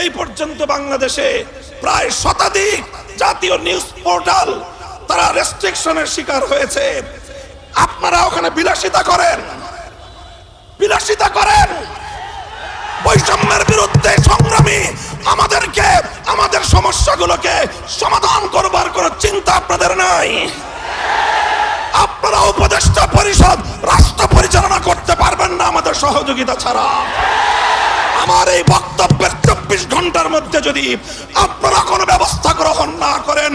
এই পর্যন্ত বাংলাদেশে প্রায় শতাধিক জাতীয় নিউজ পোর্টাল তারা রেস্ট্রিকশনের শিকার হয়েছে। আপনারা ওখানে বিলাসিতা করেন। বিলাসিতা করেন। বৈষম্যের বিরুদ্ধে সংগ্রামী আমাদেরকে, আমাদের সমস্যাগুলোকে সমাধান করবার কোনো চিন্তা আপনাদের নাই। আপনারা উপদেষ্টা পরিষদ, রাষ্ট্র পরিচালনা করতে পারবেন না আমাদের সহযোগিতা ছাড়া। আমার এই বক্তব্যের চব্বিশ ঘণ্টার মধ্যে যদি আপনারা কোনো ব্যবস্থা গ্রহণ না করেন,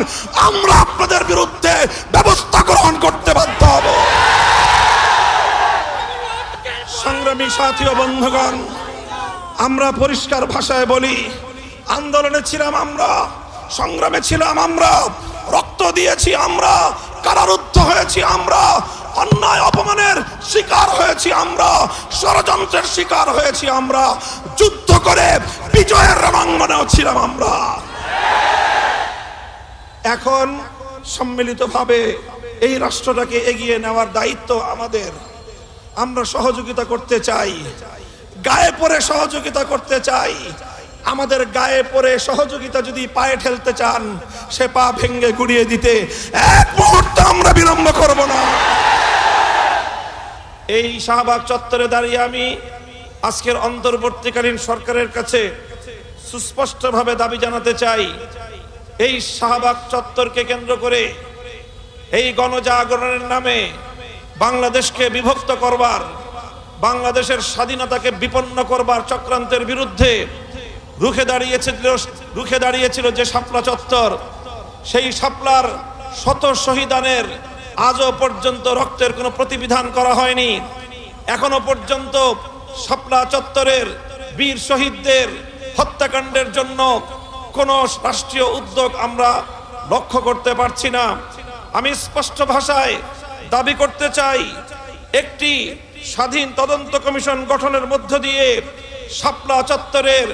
আমরা আপনাদের বিরুদ্ধে ব্যবস্থা গ্রহণ করতে বাধ্য হব। সংগ্রামী সাথী ও বন্ধুগণ, আমরা পরিষ্কার ভাষায় বলি, আন্দোলনে ছিলাম আমরা, সংগ্রামে ছিলাম আমরা, রক্ত দিয়েছি আমরা, কারারুদ্ধ হয়েছি আমরা, অন্যায় অপমানের শিকার হয়েছি আমরা, ষড়যন্ত্রের শিকার হয়েছি আমরা যুদ্ধ করে বিজয়ের রণাঙ্গনেও ছিলাম আমরা। এখন সম্মিলিতভাবে এই রাষ্ট্রটাকে এগিয়ে নেওয়ার দায়িত্ব আমাদের। আমরা সহযোগিতা করতে চাই, গায়ে পরে সহযোগিতা করতে চাই। আমাদের গায়ে পরে সহযোগিতা যদি পায়ে ঠেলতে চান, সে পা ভেঙ্গে গুড়িয়ে দিতে এক মুহূর্ত আমরা বিলম্ব করব না। এই শাহবাগ চত্বরে দাঁড়িয়ে আমি আজকের অন্তর্বর্তীকালীন সরকারের কাছে সুস্পষ্টভাবে দাবি জানাতে চাই, এই শাহবাগ চত্বরকে কেন্দ্র করে এই গণজাগরণের নামে বাংলাদেশকে বিভক্ত করবার, বাংলাদেশের স্বাধীনতাকে বিপন্ন করবার চক্রান্তের বিরুদ্ধে রুখে দাঁড়িয়েছিল রুখে দাঁড়িয়েছিল যে শাপলা চত্বর, সেই শাপলার শত শহীদানের আজও পর্যন্ত রক্তের কোনো প্রতিবিধান করা হয়নি। এখনও পর্যন্ত শাপলা চত্বরের বীর শহীদদের হত্যাকাণ্ডের জন্য কোনো রাষ্ট্রীয় উদ্যোগ আমরা লক্ষ্য করতে পারছি না। আমি স্পষ্ট ভাষায় দাবি করতে চাই, একটি স্বাধীন তদন্ত কমিশন গঠনের মধ্য দিয়ে শাপলা চত্বরের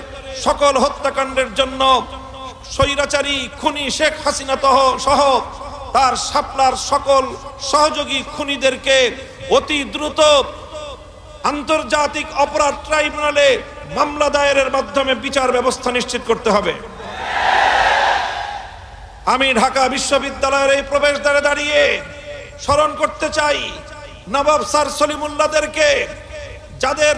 সকল হত্যাকাণ্ডের জন্য স্বৈরাচারী খুনি শেখ হাসিনা তহ সহ তার শাপলার সকল সহযোগী খুনিদেরকে অতি দ্রুত আন্তর্জাতিক অপরাধ ট্রাইব্যুনালে মামলা দায়েরের মাধ্যমে বিচার ব্যবস্থা নিশ্চিত করতে হবে। আমি ঢাকা বিশ্ববিদ্যালয়ের এই প্রবেশদ্বারে দাঁড়িয়ে স্মরণ করতে চাই, নবাব স্যার সলিমুল্লাদেরকে যাদের